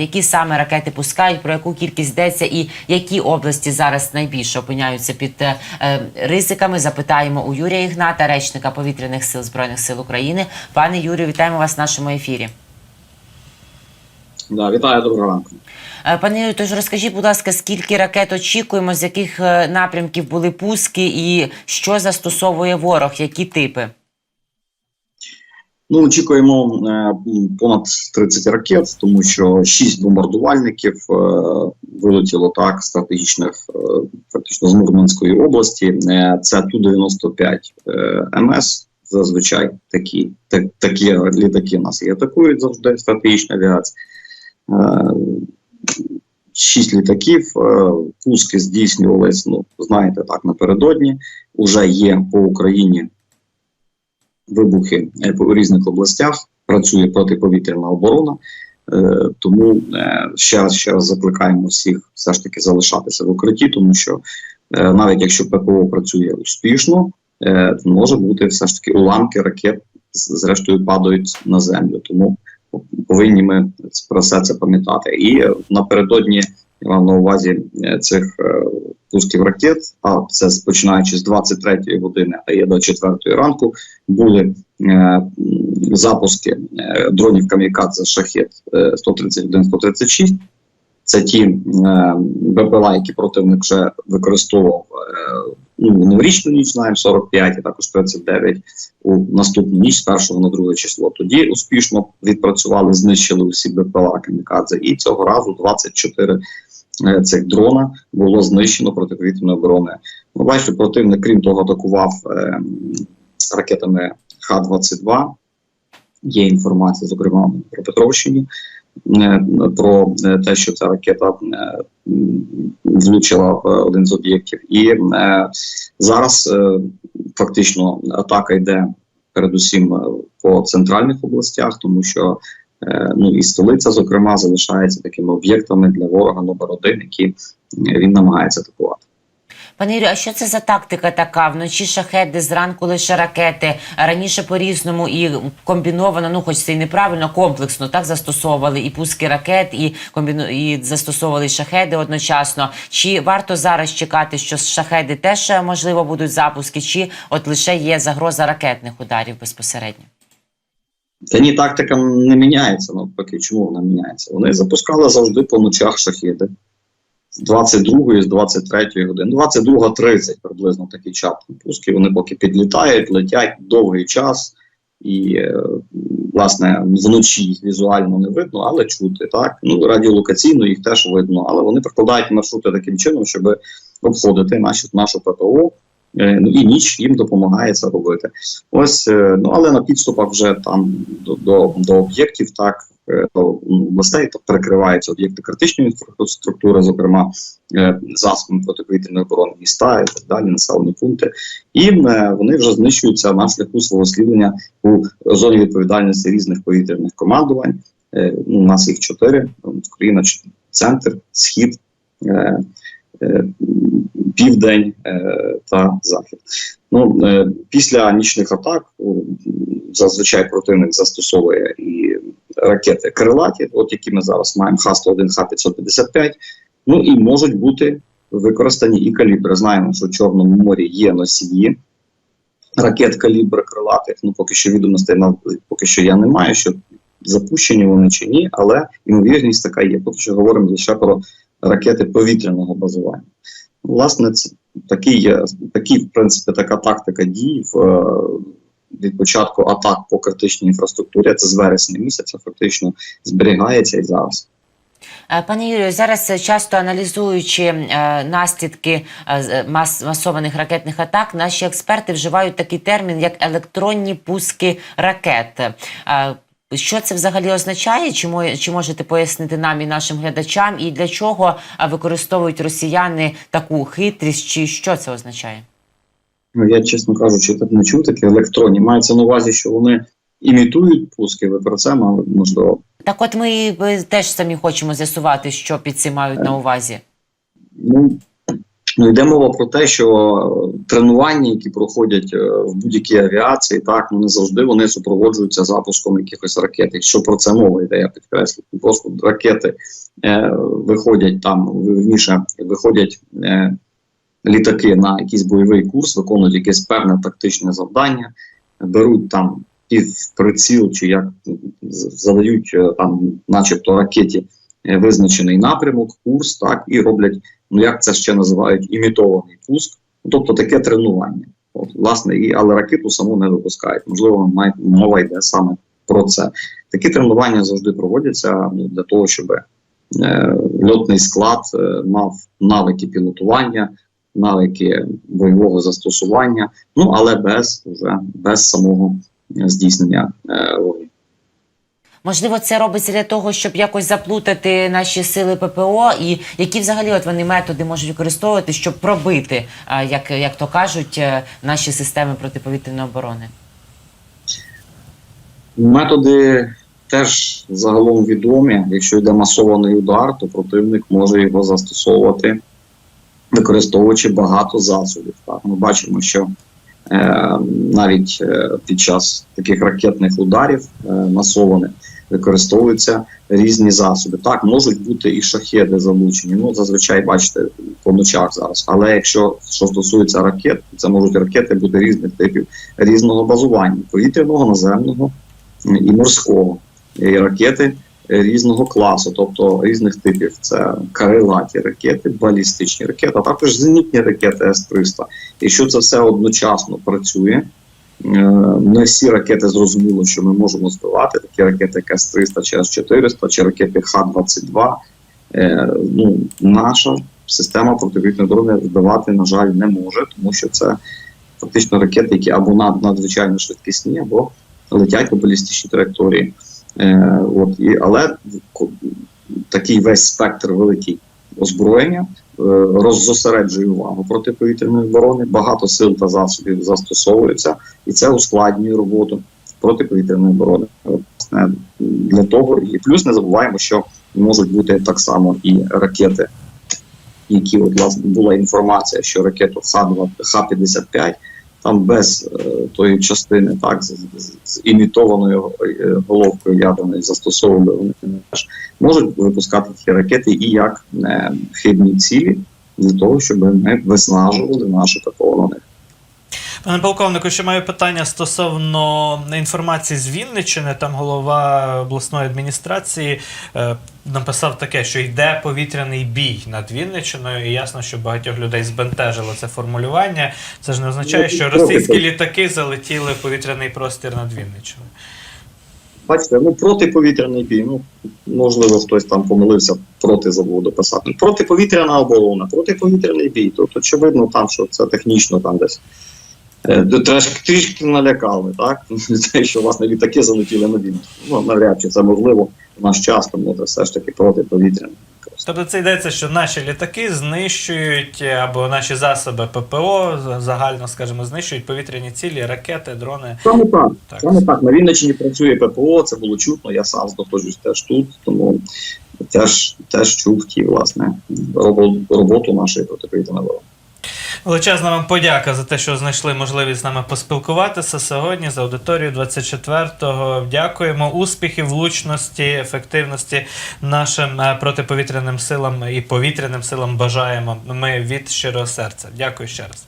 Які саме ракети пускають, про яку кількість йдеться, і які області зараз найбільше опиняються під е, е, ризиками? Запитаємо у Юрія Ігната, речника повітряних сил збройних сил України. Пане Юрію, вітаємо вас в нашому ефірі. Да, вітаю доброго ранку. Е, Пане Юрію, тож розкажіть, будь ласка, скільки ракет очікуємо, з яких е, напрямків були пуски, і що застосовує ворог, які типи? Ну, очікуємо е, понад 30 ракет, тому що 6 бомбардувальників е, вилетіло так стратегічних, е, фактично з Мурманської області. Е, це Ту-95 е, МС. Зазвичай такі, так, такі літаки нас і атакують завжди стратегічна авіація. Е, Шість літаків, е, пуски здійснювались, ну знаєте, так напередодні. Уже є по Україні вибухи е, по різних областях. Працює протиповітряна оборона. Е, тому е, ще раз ще раз закликаємо всіх все ж таки залишатися в укритті, тому що е, навіть якщо ППО працює успішно, е, може бути все ж таки уламки ракет зрештою падають на землю. Тому повинні ми про все це пам'ятати. І е, напередодні я мав на увазі е, цих е, пусків ракет, а це починаючи з 23-ї години, а є до 4-ї ранку, були е, запуски е, дронів камікадзе шахет е, 131-136. Це ті е, БПЛА, які противник вже використовував е, ну, новорічну ніч, знаємо 45, і також 39 у наступну ніч, з першого на друге число. Тоді успішно відпрацювали, знищили усі БПЛА камікадзе, і цього разу 24 е, цих дрона було знищено протиповітряною обороною. Ви бачите, противник, крім того, атакував е, ракетами Х-22. Є інформація, зокрема про Петровщині, е, про е, те, що ця ракета е, влучила в один з об'єктів. І е, зараз е, фактично атака йде передусім е, по центральних областях, тому що е, ну і столиця, зокрема, залишається такими об'єктами для ворога номер які е, він намагається атакувати. Пане Юрію, а що це за тактика така? Вночі шахеди, зранку лише ракети. Раніше по-різному і комбіновано, ну хоч це і неправильно, комплексно так застосовували і пуски ракет, і комбіну... і застосовували шахеди одночасно. Чи варто зараз чекати, що з шахеди теж е, можливо будуть запуски, чи от лише є загроза ракетних ударів безпосередньо? Та тактика не міняється навпаки. Чому вона міняється? Вони запускали завжди по ночах шахіди. З 22 з 23 години. 22.30 приблизно такий час пуски. Вони поки підлітають, летять довгий час. І, е, власне, вночі їх візуально не видно, але чути. так. Ну, радіолокаційно їх теж видно, але вони прокладають маршрути таким чином, щоб обходити наші, нашу ППО. Е, Ну і ніч їм допомагає це робити. Ось, е, ну але на підступах вже там до, до, до об'єктів, так е, до областей так перекриваються об'єкти критичної інфраструктури, зокрема засобами протиповітряної оборони міста і так далі, населені пункти. І вони вже знищуються на шляху свого слідування у зоні відповідальності різних повітряних командувань. У нас їх чотири: Україна, центр, схід. Е, Південь е, та захід. Ну е, після нічних атак зазвичай противник застосовує і ракети крилаті, от які ми зараз маємо Х-101, Х-555. Ну і можуть бути використані і калібри. Знаємо, що в Чорному морі є носії ракет калібри крилатих. Ну поки що відомостей на поки що я не маю, що запущені вони чи ні, але ймовірність така є. Поки що говоримо лише про ракети повітряного базування. Власне, це такий, такий, в принципі, така тактика дій в, е, від початку атак по критичній інфраструктурі. Це з вересня місяця фактично зберігається і зараз. Е, Пане Юрію, зараз часто аналізуючи е, наслідки мас, масованих ракетних атак, наші експерти вживають такий термін, як електронні пуски ракет. Що це взагалі означає? Чи, чи можете пояснити нам і нашим глядачам, і для чого е, використовують росіяни таку хитрість, чи що це означає? Ну, я, чесно кажучи, так не чув такі електронні. Мається на увазі, що вони імітують пуски. Ви про це мали можливо. Так, от ми е, теж самі хочемо з'ясувати, що під цим мають на увазі. Ну Ну, йде мова про те, що тренування, які проходять е, в будь-якій авіації, так ну не завжди вони супроводжуються запуском якихось ракет. Якщо про це мова йде, я підкреслю. Просто ракети е, виходять там, вірніше, виходять е, літаки на якийсь бойовий курс, виконують якесь певне тактичне завдання, беруть там під приціл, чи як задають е, там, начебто ракеті визначений напрямок, курс, так, і роблять ну як це ще називають, імітований пуск, тобто таке тренування. От, власне, і, але ракету саму не випускають. Можливо, має, мова йде саме про це. Такі тренування завжди проводяться ну, для того, щоб е, льотний склад е, мав навики пілотування, навики бойового застосування, ну але без вже без самого е, здійснення е. Можливо, це робиться для того, щоб якось заплутати наші сили ППО, і які взагалі от вони методи можуть використовувати, щоб пробити, як, як то кажуть, е, наші системи протиповітряної оборони. Методи теж загалом відомі. Якщо йде масований удар, то противник може його застосовувати, використовуючи багато засобів. Так, ми бачимо, що е, навіть е, під час таких ракетних ударів е, масованих використовуються різні засоби. Так, можуть бути і шахеди залучені. Ну, зазвичай бачите по ночах зараз. Але якщо що стосується ракет, це можуть ракети бути різних типів, різного базування повітряного, наземного і морського, і ракети різного класу, тобто різних типів. Це крилаті ракети, балістичні ракети, а також зенітні ракети С-300. Якщо це все одночасно працює, не всі ракети зрозуміло, що ми можемо збивати, такі ракети, як С-300 чи С-400, чи ракети Х-22. Е, Ну, наша система протиповітряної оборони збивати, на жаль, не може, тому що це фактично ракети, які або над, надзвичайно швидкісні, або летять по балістичній траєкторії. Е, от, і, але такий весь спектр великий озброєння е, роззосереджує увагу протиповітряної оборони, багато сил та засобів застосовується, і це ускладнює роботу протиповітряної оборони. Власне, для того і плюс не забуваємо, що можуть бути так само і ракети, які от власне була інформація, що ракету Х-2 Х-55 там без е, тої частини, так з, з, імітованою е, головкою ядерної застосовували вони теж можуть випускати ці ракети і як е, хибні цілі для того, щоб ми виснажували наше ППО на них. Пане полковнику, ще маю питання стосовно інформації з Вінниччини. Там голова обласної адміністрації е, написав таке, що йде повітряний бій над Вінниччиною, і ясно, що багатьох людей збентежило це формулювання. Це ж не означає, Ну, що російські літаки залетіли в повітряний простір над Вінниччиною. Бачите, ну протиповітряний бій. Ну можливо, хтось там помилився проти забув дописати. Протиповітряна оборона, протиповітряний бій. Тут очевидно, там що це технічно там десь. Е, трішки налякали, так? Те, що власне літаки залетіли на війну. Ну, навряд чи це можливо в наш час, тому це все ж таки протиповітряне. Тобто це йдеться, що наші літаки знищують е, або наші засоби ППО загально, скажімо, знищують повітряні цілі, ракети, дрони. Саме так. Так. Саме так. На Вінниччині працює ППО, це було чутно. Я сам знаходжусь теж тут, тому теж, теж чув ті, власне, роботу нашої протиповітряної оборони. Величезна вам подяка за те, що знайшли можливість з нами поспілкуватися сьогодні з аудиторією 24-го. Дякуємо успіхів, влучності, ефективності нашим е, протиповітряним силам і повітряним силам бажаємо. Ми від щирого серця. Дякую ще раз.